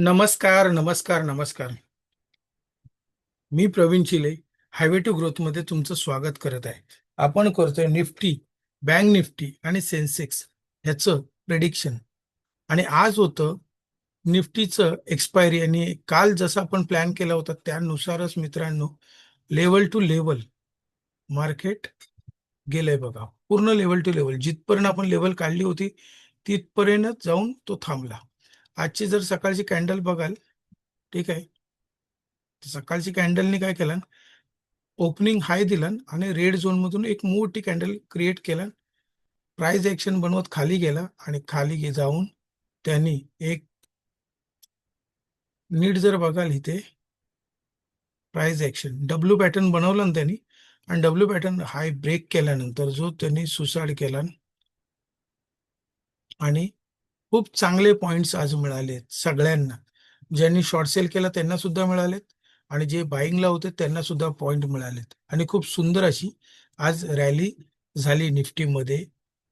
नमस्कार नमस्कार नमस्कार. मी प्रवीण चिले हायवे टू ग्रोथमध्ये तुमचं स्वागत करत आहे. आपण करतोय निफ्टी बँक निफ्टी आणि सेन्सेक्स ह्याचं प्रेडिक्शन आणि आज होतं निफ्टीचं एक्सपायरी आणि काल जसं आपण प्लॅन केला होता त्यानुसारच मित्रांनो लेवल टू लेवल मार्केट गेलंय बघा. पूर्ण लेवल टू लेवल जिथपर्यंत आपण लेवल काढली होती तिथपर्यंत जाऊन तो थांबला. आजची जर सकाळची कॅन्डल बघाल ठीक आहे. सकाळची कॅन्डलनी काय केलं? ओपनिंग हाय दिलं आणि रेड झोन मधून एक मोठी कॅन्डल क्रिएट केला. प्राइस ॲक्शन बनवत खाली गेला आणि खाली गे- जाऊन त्यांनी एक नीट जर बघाल इथे प्राइस ॲक्शन डब्ल्यू पॅटर्न बनवलं ना त्यांनी आणि डब्ल्यू पॅटर्न हाय ब्रेक केल्यानंतर जो त्यांनी सुसाड केला आणि खूप चांगले पॉइंट्स आज मिळाले सगळ्यांना. ज्यांनी शॉर्ट सेल केला त्यांना सुद्धा मिळालेत आणि जे बाईंगला होते त्यांना सुद्धा पॉइंट मिळालेत. आणि खूप सुंदर अशी आज रॅली झाली निफ्टीमध्ये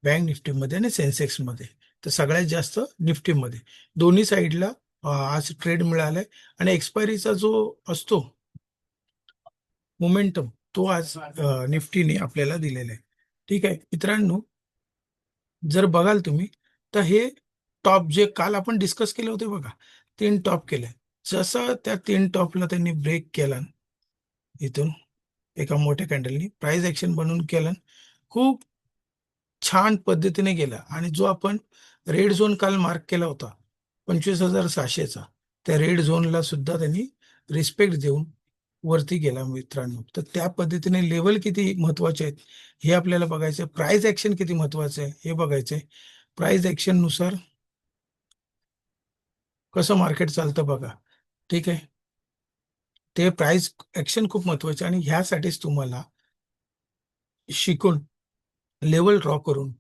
बँक निफ्टीमध्ये आणि सेन्सेक्समध्ये तर सगळ्यात जास्त निफ्टीमध्ये. दोन्ही साईडला आज ट्रेड मिळालाय आणि एक्सपायरीचा जो असतो मोमेंटम तो आज निफ्टीने आपल्याला दिलेला आहे ठीक आहे. मित्रांनो जर बघाल तुम्ही तर हे टॉप जे काल आपण डिस्कस केले होते बघा तीन टॉप केले जसं त्या तीन टॉपला त्यांनी ब्रेक केला इथून एका मोठ्या कॅन्डलनी प्राइस ऍक्शन बनवून केलं. खूप छान पद्धतीने गेला. आणि जो आपण रेड झोन काल मार्क केला होता पंचवीस हजार सहाशेचा त्या रेड झोनला सुद्धा त्यांनी रिस्पेक्ट देऊन वरती गेला मित्रांनो. तर त्या पद्धतीने लेवल किती महत्त्वाचे आहेत हे आपल्याला बघायचं आहे प्राइस ऍक्शन किती महत्वाचं आहे हे बघायचं आहे प्राइस ऍक्शननुसार कसं मार्केट चालतं बघा. ठीक आहे? ते प्राइस ऍक्शन खूप महत्त्वाचे आणि ह्यासाठीच तुम्हाला शिकून लेवल ड्रॉ करून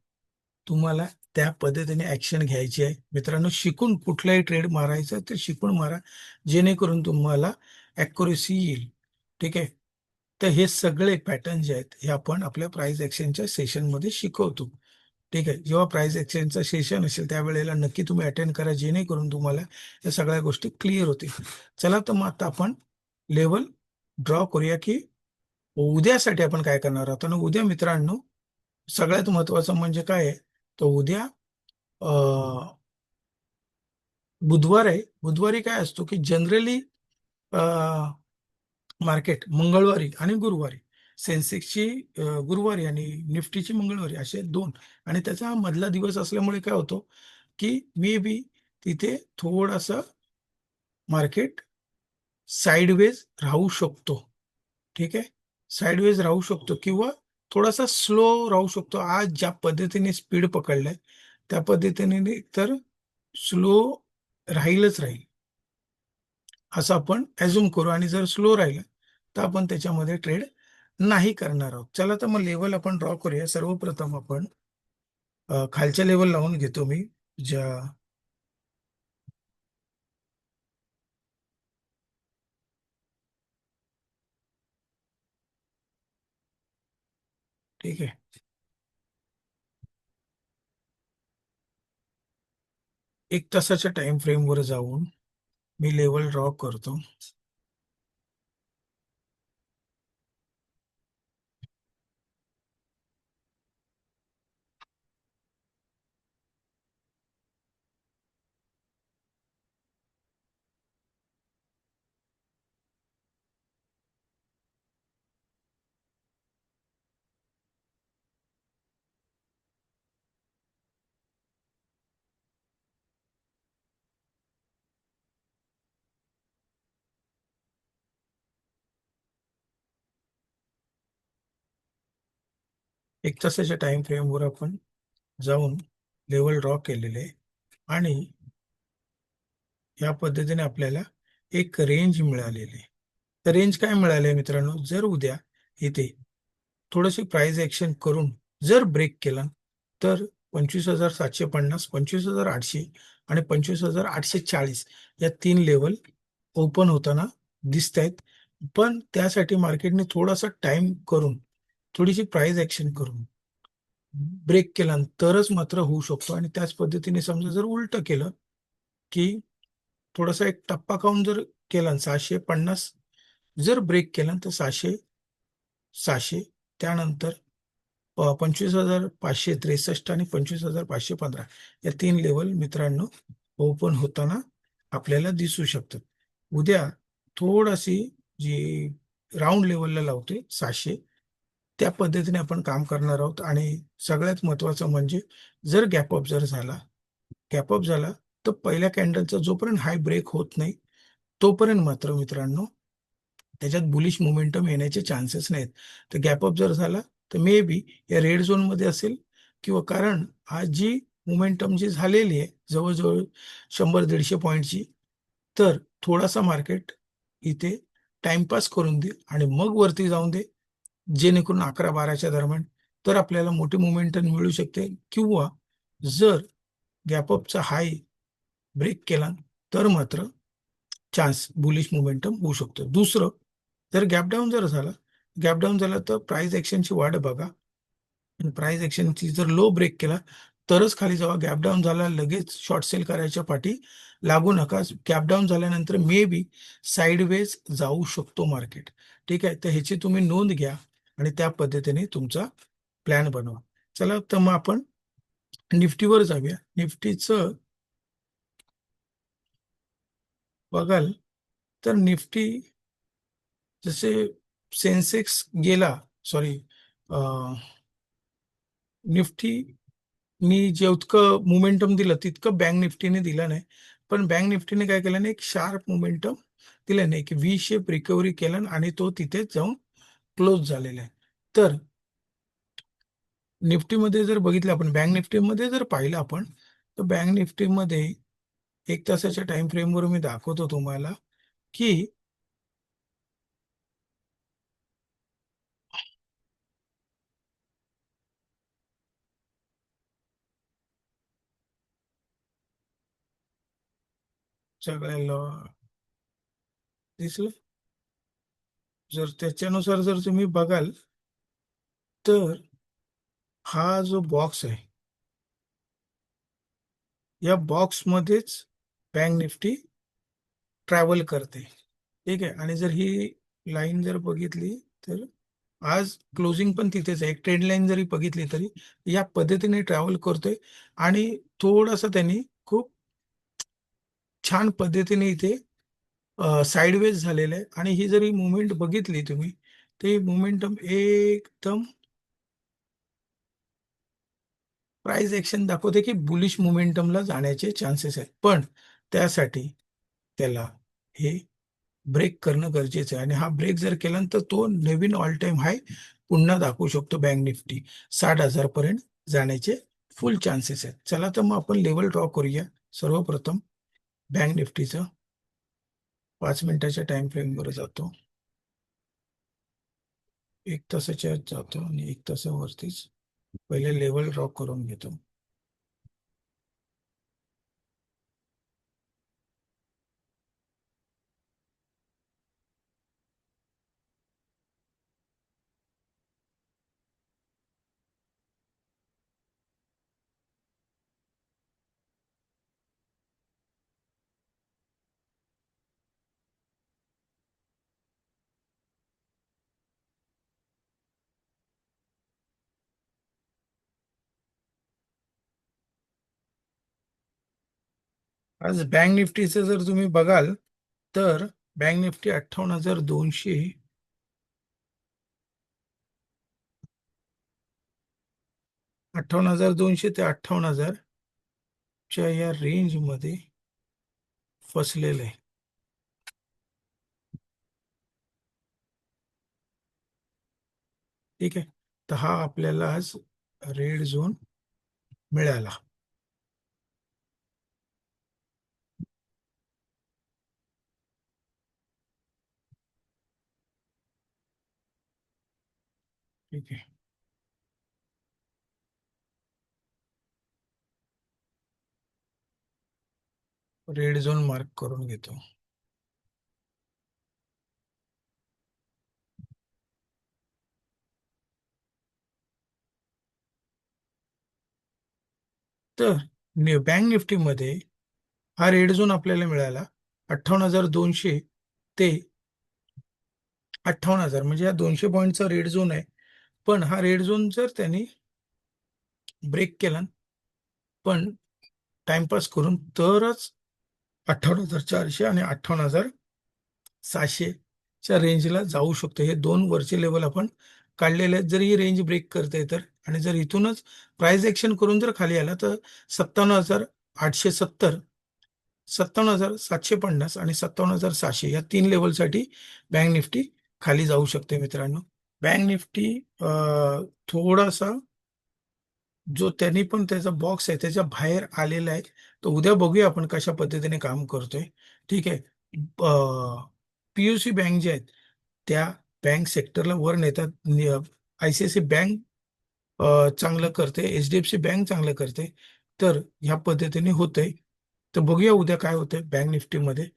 तुम्हाला त्या पद्धतीने ऍक्शन घ्यायची आहे. मित्रांनो शिकून कुठलाही ट्रेड मारायचा तर शिकून मारा. जेणेकरून तुम्हाला ॲक्युरेसी येईल. ठीक आहे? तर हे सगळे पॅटर्न जे आहेत हे आपण आपल्या प्राइस ऍक्शनच्या सेशनमध्ये शिकवतो. ठीक आहे. जेव्हा प्राइस एक्सचेंजचं सेशन असेल त्यावेळेला नक्की तुम्ही अटेंड करा जेणेकरून तुम्हाला या सगळ्या गोष्टी क्लिअर होतील. चला तर मग आता आपण लेवल ड्रॉ करूया की उद्यासाठी आपण काय करणार आहोत. आणि उद्या मित्रांनो सगळ्यात महत्वाचं म्हणजे काय आहे? तर उद्या बुधवार आहे. बुधवारी काय असतो की जनरली मार्केट मंगळवारी आणि गुरुवारी सेन्सेक्सची गुरुवारी आणि निफ्टीची मंगळवारी असे दोन. आणि त्याचा हा मधला दिवस असल्यामुळे काय होतो की मे बी तिथे थोडासा मार्केट साईडवेज राहू शकतो. ठीक आहे? साईडवेज राहू शकतो किंवा थोडासा स्लो राहू शकतो. आज ज्या पद्धतीने स्पीड पकडलाय त्या पद्धतीने तर स्लो राहीलच राहील. असं आपण ॲझ्युम करू. आणि जर स्लो राहिलं तर आपण त्याच्यामध्ये ट्रेड नाही करणार आहोत. चला तर मग लेवल आपण ड्रॉ करूया. सर्वप्रथम आपण खालच्या लेवल लावून घेतो मी. ज्या ठीक आहे. एक तासाच्या टाइम फ्रेम वर जाऊन मी लेवल ड्रॉ करतो. एक तासाच्या टाइम फ्रेमवर आपण जाऊन लेवल ड्रॉ केलेले आहे. आणि या पद्धतीने आपल्याला एक रेंज मिळालेली आहे. तर रेंज काय मिळाले मित्रांनो? जर उद्या इथे थोडंशी प्राइस ॲक्शन करून जर ब्रेक केला तर पंचवीस हजार सातशे पन्नास पंचवीस हजार आठशे आणि पंचवीस हजार आठशे चाळीस या तीन लेवल ओपन होताना दिसत आहेत पण त्यासाठी मार्केटने थोडासा टाइम करून थोडीशी प्राईज ऍक्शन करून ब्रेक केला तरच मात्र होऊ शकतो. आणि त्याच पद्धतीने समजा जर उलट केलं की थोडासा एक टप्पा खाऊन जर केला सहाशे पन्नास जर ब्रेक केला तर सहाशे सहाशे त्यानंतर पंचवीस हजार पाचशे त्रेसष्ट आणि पंचवीस हजार पाचशे पंधरा या तीन लेवल मित्रांनो ओपन होताना आपल्याला दिसू शकतात. उद्या थोडाशी जी राऊंड लेवलला लावते सहाशे त्या पद्धतीने आपण काम करणार आहोत. आणि सगळ्यात महत्वाचं म्हणजे जर गॅप अप जर झाला गॅप अप झाला तर पहिल्या कॅन्डलचा जोपर्यंत हाय ब्रेक होत नाही तोपर्यंत मात्र मित्रांनो त्याच्यात बुलिश मोमेंटम येण्याचे चान्सेस नाहीत. तर गॅप अप जर झाला तर मे बी या रेड झोनमध्ये असेल किंवा कारण आज जी मोमेंटम जी झालेली आहे जवळजवळ शंभर दीडशे पॉईंटची तर थोडासा मार्केट इथे टाइमपास करून दे आणि मग वरती जाऊन दे. जेणेकरून अकरा बाराच्या दरम्यान तर आपल्याला मोठी मोमेंटम मिळू शकते. किंवा जर गॅपअपचा हाय ब्रेक केला तर मात्र चान्स बुलिश मोमेंटम होऊ शकतो. दुसरं जर गॅपडाऊन जर झाला गॅपडाऊन झालं झाला तर प्राईज ॲक्शनची वाढ बघा. आणि प्राइस ॲक्शनची जर लो ब्रेक केला तरच खाली जेव्हा गॅपडाऊन झाला लगेच शॉर्ट सेल करायच्या पाठी लागू नका. गॅपडाऊन झाल्यानंतर मे बी साईडवेज जाऊ शकतो मार्केट ठीक आहे? तर ह्याची तुम्ही नोंद घ्या. आणि त्या पद्धतीने तुमचा प्लॅन बनवा. चला तर मग आपण निफ्टीवर जाऊया. निफ्टीचं बघाल तर निफ्टी जसे सेन्सेक्स गेला सॉरी निफ्टी मी जेवतकं मुमेंटम दिलं तितकं बँक निफ्टीने दिलं नाही. पण बँक निफ्टीने काय केलं नाही एक शार्प मुमेंटम दिलं नाही की व्ही शेप रिकव्हरी केलं आणि तो तिथे जाऊन क्लोज झालेले आहे तर निफ्टीमध्ये जर बघितलं आपण बँक निफ्टीमध्ये जर पाहिलं आपण तर बँक निफ्टीमध्ये एक तासाच्या टाइम फ्रेमवर मी दाखवतो तुम्हाला की सगळ्याला दिसलं? जर त्याच्यानुसार जर तुम्ही बघाल तर हा जो बॉक्स आहे या बॉक्समध्येच बँक निफ्टी ट्रॅव्हल करते. ठीक आहे? आणि जर ही लाईन जर बघितली तर आज क्लोजिंग पण तिथेच आहे. एक ट्रेंड लाईन जरी बघितली तरी या पद्धतीने ट्रॅव्हल करतोय. आणि थोडासा त्यांनी खूप छान पद्धतीने इथे साईडवेज झालेलं आहे. आणि ही जरी मुवमेंट बघितली तुम्ही तर ही मुवमेंटम एकदम प्राइस ॲक्शन दाखवते की बुलिश मोमेंटमला जाण्याचे चान्सेस आहेत. पण त्यासाठी त्याला हे ब्रेक करणं गरजेचं आहे. आणि हा ब्रेक जर केला तर तो नवीन ऑल टाइम हाय पुन्हा दाखवू शकतो बँक निफ्टी साठ हजार पर्यंत जाण्याचे फुल चान्सेस आहेत. चला तर मग आपण लेवल ड्रॉ करूया. सर्वप्रथम बँक निफ्टीचं पाच मिनिटाच्या टाइम फ्रेमवर जातो. एक तासाच्या जातो आणि एक तासावरतीच पहिले लेवल ड्रॉ करून घेतो. आज बँक निफ्टीचं जर तुम्ही बघाल तर बँक निफ्टी अठ्ठावन्न हजार दोनशे अठ्ठावन्न हजार दोनशे ते अठ्ठावन्न हजार च्या या रेंजमध्ये फसलेलं आहे. ठीक आहे? तर हा आपल्याला आज रेड झोन मिळाला. ठीक आहे. रेड झोन मार्क करून घेतो. तर बँक निफ्टीमध्ये हा रेड झोन आपल्याला मिळाला अठ्ठावन्न हजार दोनशे ते अठ्ठावन्न हजार म्हणजे हा दोनशे पॉईंटचा रेड झोन आहे. पण हा रेड झोन जर त्यांनी ब्रेक केला पण टाइमपास करून तरच अठ्ठावन्न हजार चारशे आणि अठ्ठावन्न हजार सहाशेच्या रेंजला जाऊ शकतो. हे दोन वरचे लेवल आपण काढलेले आहेत. जर ही रेंज ब्रेक करते तर आणि जर इथूनच प्राइस ॲक्शन करून जर खाली आला तर सत्तावन्न हजार आठशे सत्तर सत्तावन्न हजार सातशे पन्नास आणि सत्तावन्न हजार सहाशे या तीन लेवलसाठी बँक निफ्टी खाली जाऊ शकते मित्रांनो. बँक निफ्टी थोडासा जो त्यांनी पण त्याचा बॉक्स आहे त्याच्या बाहेर आलेला आहे. तर उद्या बघूया आपण कशा पद्धतीने काम करतोय. ठीक आहे. पीयूसी बँक जे आहेत त्या बँक सेक्टरला वर नेतात. आयसीआयसी बँक चांगलं करते. H D F C bank चांगलं करते. तर ह्या पद्धतीने होतंय. तर बघूया उद्या काय होतंय बँक निफ्टीमध्ये.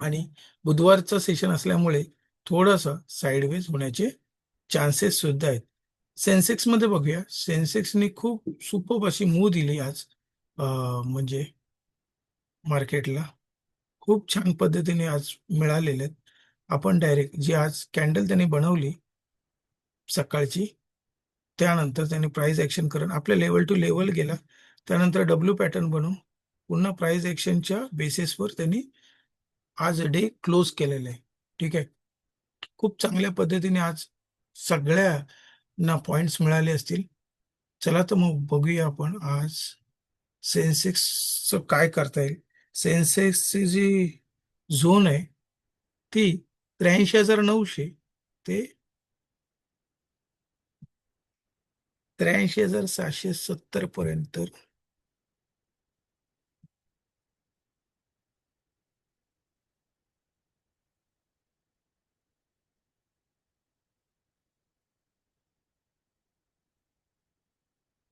आणि बुधवारचं सेशन असल्यामुळे थोडंसं साईडवेज होण्याचे चान्सेस सुद्धा आहेत. सेन्सेक्समध्ये बघूया. सेन्सेक्सने खूप सुपप अशी मूव दिली आज म्हणजे मार्केटला खूप छान पद्धतीने आज मिळालेले आहेत. आपण डायरेक्ट जी आज कॅन्डल त्यांनी बनवली सकाळची त्यानंतर त्यांनी प्राईज ऍक्शन करून आपल्या लेवल टू लेवल गेला. त्यानंतर डब्ल्यू पॅटर्न बनवून पुन्हा प्राईज ऍक्शनच्या बेसिसवर त्यांनी आज डे क्लोज केलेलं आहे. ठीक आहे? खूप चांगल्या पद्धतीने आज सगळ्यांना पॉइंट्स मिळाले असतील. चला तर मग बघूया आपण आज सेन्सेक्सचं काय करता येईल सेन्सेक्सची जी झोन आहे ती त्र्याऐंशी हजार नऊशे ते त्र्याऐंशी हजार सहाशे सत्तर पर्यंत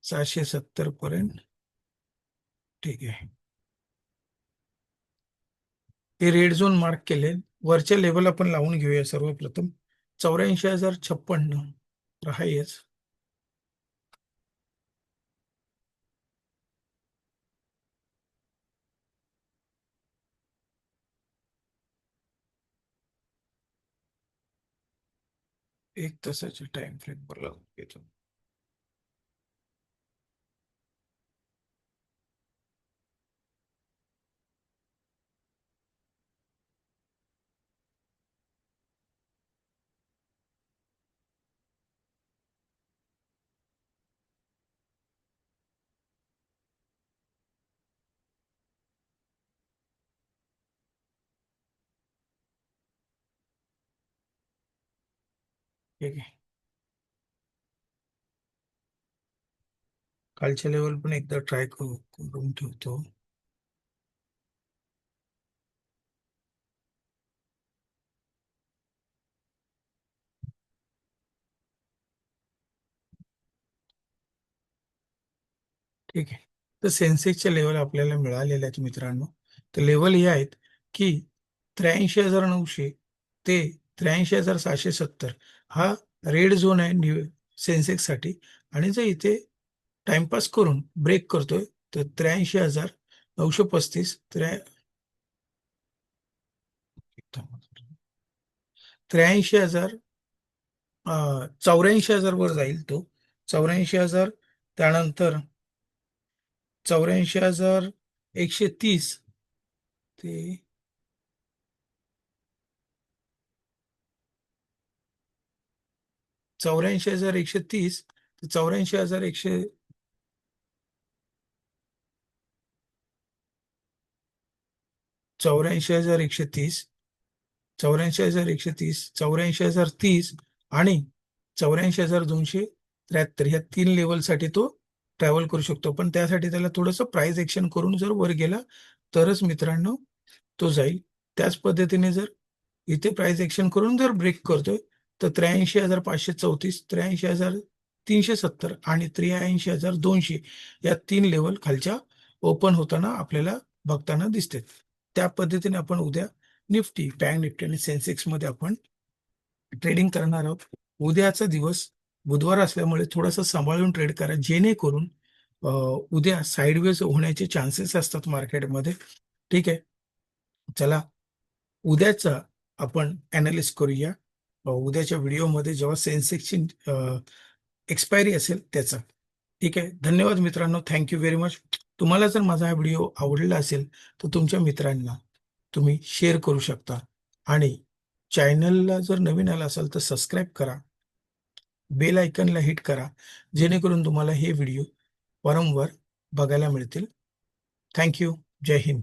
सहाशे सत्तर पर्यंत. ठीक आहे. हे रेड झोन मार्क केले वरच्या लेवल आपण लावून घेऊया सर्वप्रथम. चौऱ्याऐंशी हजार छप्पन्न. तर आहेच एक तासाच्या टाइम फ्रेम वर घेतो. ठीक आहे. कालच्या लेवल पण एकदा ट्राय करून ठेवतो. ठीक आहे. तर सेन्सेक्सचे लेवल आपल्याला मिळालेले आहेत मित्रांनो. तर लेवल हे आहेत की त्र्याऐंशी हजार नऊशे ते त्र्याऐंशी हजार सहाशे सत्तर हा रेड झोन आहे न्यू सेन्सेक्ससाठी. आणि जर इथे टाइमपास करून ब्रेक करतोय तर त्र्याऐंशी हजार नऊशे पस्तीस त्र्या त्र्याऐंशी हजार चौऱ्याऐंशी हजार वर जाईल तो. चौऱ्याऐंशी हजार त्यानंतर चौऱ्याऐंशी हजार एकशे तीस ते चौऱ्याऐंशी हजार एकशे तीस ते चौऱ्याऐंशी हजार एकशे चौऱ्याऐंशी हजार एकशे तीस चौऱ्याऐंशी हजार एकशे तीस चौऱ्याऐंशी हजार तीस आणि चौऱ्याऐंशी हजार दोनशे त्र्याहत्तर. ह्या तीन लेवलसाठी तो ट्रॅव्हल करू शकतो. पण त्यासाठी त्याला थोडंसं प्राईज एक्शन करून जर वर गेला तरच मित्रांनो तो जाईल. त्याच पद्धतीने जर इथे प्राईज एक्शन करून जर ब्रेक करतोय तर त्र्याऐंशी हजार पाचशे चौतीस त्र्याऐंशी हजार तीनशे सत्तर आणि त्र्याऐंशी हजार दोनशे या तीन लेवल खालच्या ओपन होताना आपल्याला बघताना दिसते. त्या पद्धतीने आपण उद्या निफ्टी बँक निफ्टी आणि सेन्सेक्समध्ये आपण ट्रेडिंग करणार आहोत. उद्याचा दिवस बुधवार असल्यामुळे थोडासा सांभाळून ट्रेड करा जेणेकरून उद्या साईडवेज होण्याचे चान्सेस असतात मार्केटमध्ये ठीक आहे? चला उद्याचा आपण अनालिस करूया. उद्याच्या व्हिडिओमध्ये जेव्हा सेन्सेक्सची एक्सपायरी असेल त्याचा. ठीक आहे? धन्यवाद मित्रांनो. थँक्यू व्हेरी मच तुम्हाला जर माझा हा व्हिडिओ आवडला असेल तर तुमच्या मित्रांना तुम्ही शेअर करू शकता. आणि चॅनलला जर नवीन आला असाल तर सबस्क्राईब करा. बेल आयकनला हिट करा. जेणेकरून तुम्हाला हे व्हिडिओ वारंवार बघायला मिळतील. थँक्यू जय हिंद.